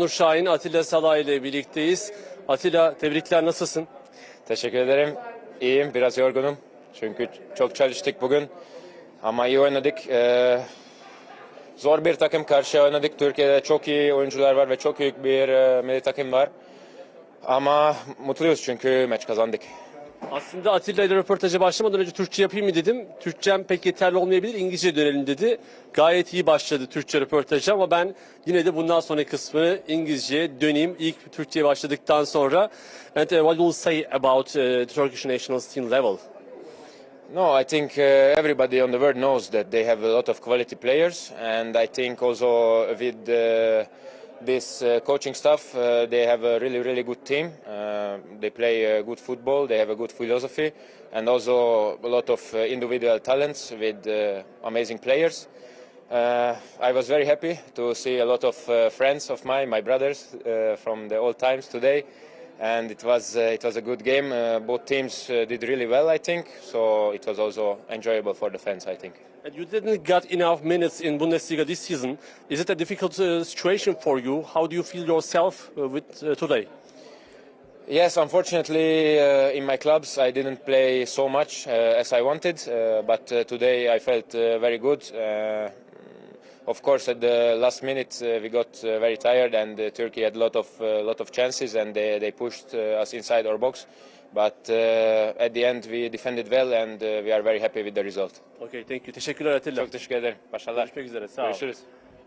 Nur Şahin, Atilla Salay ile birlikteyiz. Atilla tebrikler nasılsın? Teşekkür ederim. İyiyim, biraz yorgunum. Çünkü çok çalıştık bugün. Ama iyi oynadık. Ee, zor bir takım karşıya oynadık. Türkiye'de çok iyi oyuncular var ve çok büyük bir e, milli takım var. Ama mutluyuz çünkü maç kazandık. Aslında Atilla ile röportaja başlamadan önce Türkçe yapayım mı dedim. Türkçem pek yeterli olmayabilir, İngilizce dönelim dedi. Gayet iyi başladı Türkçe röportajı ama ben yine de bundan sonraki kısmı İngilizceye döneyim. İlk Türkçe'ye başladıktan sonra. And uh, what will you say about uh, Turkish national team level? No, I think uh, everybody on the world knows that they have a lot of quality players, and I think also with uh, this uh, coaching staff, uh, they have a really, really good team. Uh, they play uh, good football, they have a good philosophy, and also a lot of uh, individual talents with uh, amazing players. I was very happy to see a lot of friends of mine, my brothers from the old times today, and it was uh, it was a good game. Uh, both teams uh, did really well, I think. So it was also enjoyable for the fans, I think. And you didn't get enough minutes in Bundesliga this season. Is it a difficult uh, situation for you? How do you feel yourself uh, with uh, today? Yes, unfortunately, uh, in my clubs I didn't play so much uh, as I wanted, uh, but uh, today I felt uh, very good. Of course, at the last minute uh, we got uh, very tired, and uh, Turkey had a lot of uh, lot of chances, and they, they pushed uh, us inside our box. But uh, at the end, we defended well, and uh, we are very happy with the result. Okay, thank you. Teşekkürler Atilla. Çok teşekkür ederim. Başarılar. Görüşmek üzere. Sağ ol.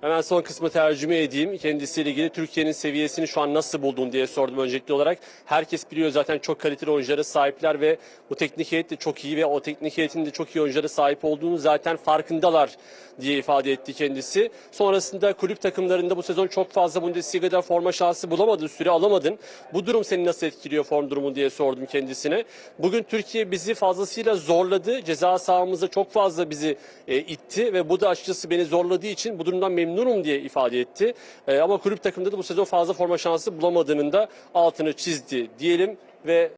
Hemen son kısmı tercüme edeyim. Kendisiyle ilgili Türkiye'nin seviyesini şu an nasıl buldun diye sordum öncelikli olarak. Herkes biliyor zaten çok kaliteli oyunculara sahipler ve bu teknik heyet de çok iyi ve o teknik heyetin de çok iyi oyunculara sahip olduğunu zaten farkındalar diye ifade etti kendisi. Sonrasında kulüp takımlarında bu sezon çok fazla Bundesliga'da forma şansı bulamadın, süre alamadın. Bu durum seni nasıl etkiliyor form durumu diye sordum kendisine. Bugün Türkiye bizi fazlasıyla zorladı. Ceza sahamızda çok fazla bizi e, itti ve bu da açıkçası beni zorladığı için bu durumdan memnunum diye ifade etti. E, ama kulüp takımında da bu sezon fazla forma şansı bulamadığının da altını çizdi diyelim ve